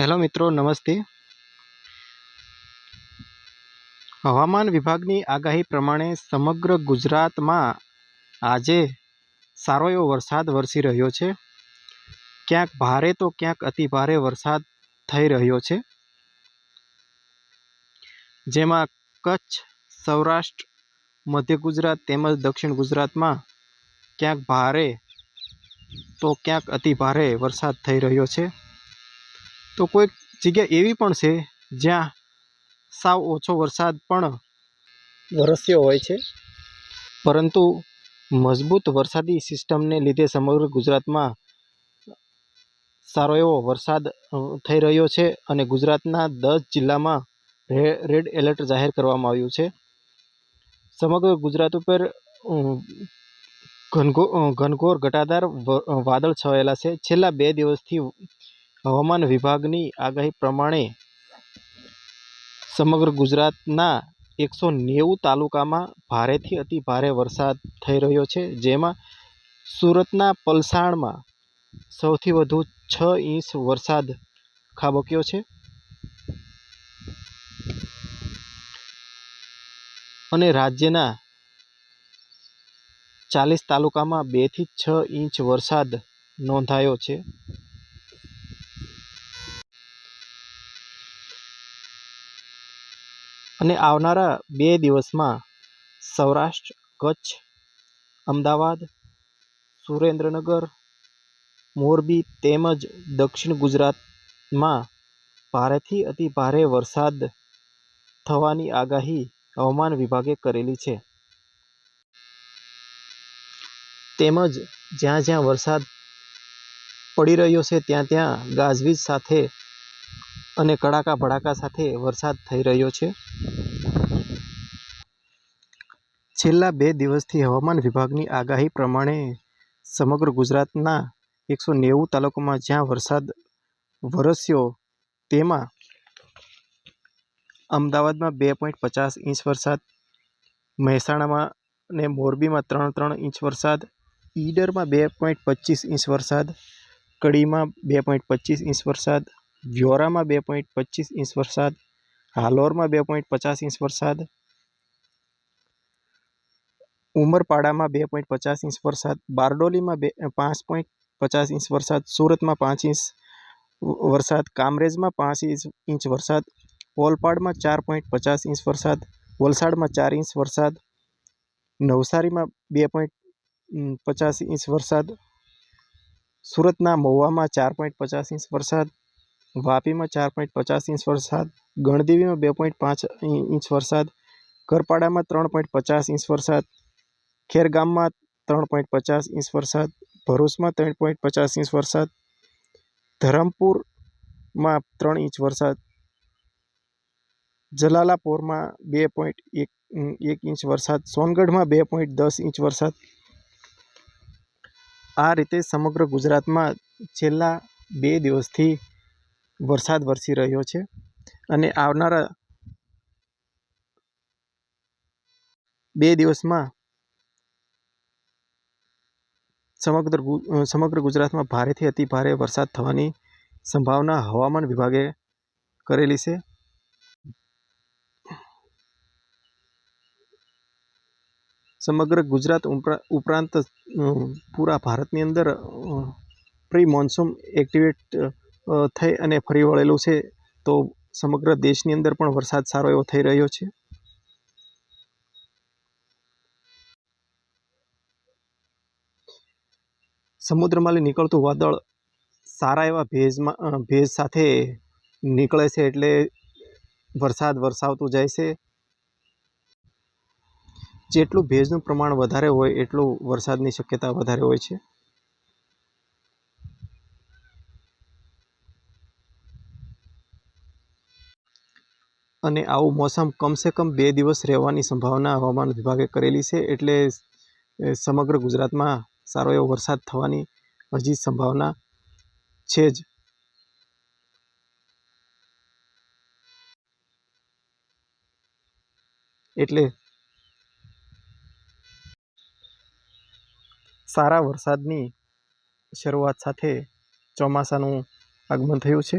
Hello મિત્રો, નમસ્તે. હવામાન વિભાગની આગાહી પ્રમાણે સમગ્ર ગુજરાતમાં આજે સારો એવો વરસાદ વરસી રહ્યો છે. ક્યાંક ભારે તો ક્યાંક અતિ ભારે વરસાદ થઈ રહ્યો છે. જેમાં કચ્છ, સૌરાષ્ટ્ર, મધ્ય ગુજરાત તેમજ દક્ષિણ ગુજરાતમાં ક્યાંક ભારે તો ક્યાંક અતિ ભારે વરસાદ થઈ રહ્યો છે. તો કોઈક જગ્યા એવી પણ છે જ્યાં સાવ ઓછો વરસાદ પણ વરસ્યો હોય છે. પરંતુ મજબૂત વરસાદી સિસ્ટમને લીધે સમગ્ર ગુજરાતમાં સારો એવો વરસાદ થઈ રહ્યો છે અને ગુજરાતના દસ જિલ્લામાં રેડ એલર્ટ જાહેર કરવામાં આવ્યું છે. સમગ્ર ગુજરાત ઉપર ઘનઘોર ઘટાદાર વાદળ છવાયેલા છે. છેલ્લા બે દિવસથી હવામાન વિભાગની આગાહી પ્રમાણે સમગ્ર ગુજરાતના એકસો નેવું તાલુકામાં ભારેથી અતિ ભારે વરસાદ થઈ રહ્યો છે, જેમાં સુરતના પલસાણમાં સૌથી વધુ છ ઇંચ વરસાદ ખાબક્યો છે. અને રાજ્યના ચાલીસ તાલુકામાં બેથી છ ઇંચ વરસાદ નોંધાયો છે. અને આવનારા બે દિવસમાં સૌરાષ્ટ્ર, કચ્છ, અમદાવાદ, સુરેન્દ્રનગર, મોરબી તેમજ દક્ષિણ ગુજરાતમાં ભારેથી અતિ ભારે વરસાદ થવાની આગાહી હવામાન વિભાગે કરેલી છે. તેમજ જ્યાં જ્યાં વરસાદ પડી રહ્યો છે, ત્યાં ત્યાં ગાજવીજ સાથે અને કડાકા ભડાકા સાથે વરસાદ થઈ રહ્યો છે. છેલ્લા બે દિવસથી હવામાન વિભાગની આગાહી પ્રમાણે સમગ્ર ગુજરાતના એકસો નેવું તાલુકામાં જ્યાં વરસાદ વરસ્યો તેમાં અમદાવાદમાં બે પોઈન્ટ પચાસ ઇંચ વરસાદ, મહેસાણામાં અને મોરબીમાં ત્રણ ત્રણ ઇંચ વરસાદ, ઈડરમાં બે પોઈન્ટ પચીસ ઇંચ વરસાદ, કડીમાં બે પોઈન્ટ પચીસ ઇંચ વરસાદ વ્યોરામાં બે પોઈન્ટ પચીસ ઇંચ વરસાદ, હાલોરમાં બે પોઈન્ટ પચાસ ઇંચ વરસાદ, ઉમરપાડામાં બે પોઈન્ટ પચાસ ઇંચ વરસાદ, બારડોલીમાં બે પાંચ પોઈન્ટ પચાસ ઇંચ વરસાદ, સુરતમાં પાંચ ઇંચ વ- વરસાદ, કામરેજમાં પાંચ ઇંચ ઇંચ વરસાદ ઓલપાડમાં ચાર પોઈન્ટ પચાસ ઇંચ વરસાદ, વલસાડમાં ચાર ઇંચ વરસાદ, નવસારીમાં બે પોઈન્ટ પચાસ ઇંચ વરસાદ, સુરતના મહુવામાં ચાર પોઈન્ટ પચાસ ઇંચ વરસાદ વાપીમાં ચાર પોઈન્ટ પચાસ ઇંચ વરસાદ, ગણદેવીમાં બે પોઈન્ટ પાંચ ઇંચ વરસાદ, કરપાડામાં ત્રણ પોઈન્ટ પચાસ ઇંચ વરસાદ, ખેરગામમાં ત્રણ પોઈન્ટ પચાસ ઇંચ વરસાદ, ભરૂચમાં ત્રણ પોઈન્ટ પચાસ ઇંચ વરસાદ, ધરમપુરમાં ત્રણ ઇંચ વરસાદ, જલાલાપોરમાં બે પોઈન્ટ એક એક ઇંચ વરસાદ, સોનગઢમાં બે પોઈન્ટ દસ ઇંચ વરસાદ. આ રીતે સમગ્ર ગુજરાતમાં છેલ્લા બે દિવસથી વરસાદ વરસી રહ્યો છે અને આવનારા બે દિવસમાં સમગ્ર સમગ્ર ગુજરાતમાં ભારેથી અતિ ભારે વરસાદ થવાની સંભાવના હવામાન વિભાગે કરેલી છે. સમગ્ર ગુજરાત ઉપરા- ઉપરાંત પૂરા ભારતની અંદર પ્રી મોન્સૂન એક્ટિવેટ થઈ અને ફરી વળેલું છે, તો સમગ્ર દેશની અંદર પણ વરસાદ સારો એવો થઈ રહ્યો છે. સમુદ્રમાંથી નીકળતું વાદળ સારા એવા ભેજમાં ભેજ સાથે નીકળે છે એટલે વરસાદ વરસાવતું જાય છે. જેટલું ભેજનું પ્રમાણ વધારે હોય, એટલું વરસાદની શક્યતા વધારે હોય છે. અને આવું મોસમ કમસે કમ બે દિવસ રહેવાની સંભાવના હવામાન વિભાગે કરેલી છે, એટલે સમગ્ર ગુજરાતમાં સારો એવો વરસાદ થવાની હજી સંભાવના છે જ. એટલે સારા વરસાદની શરૂઆત સાથે ચોમાસાનું આગમન થયું છે.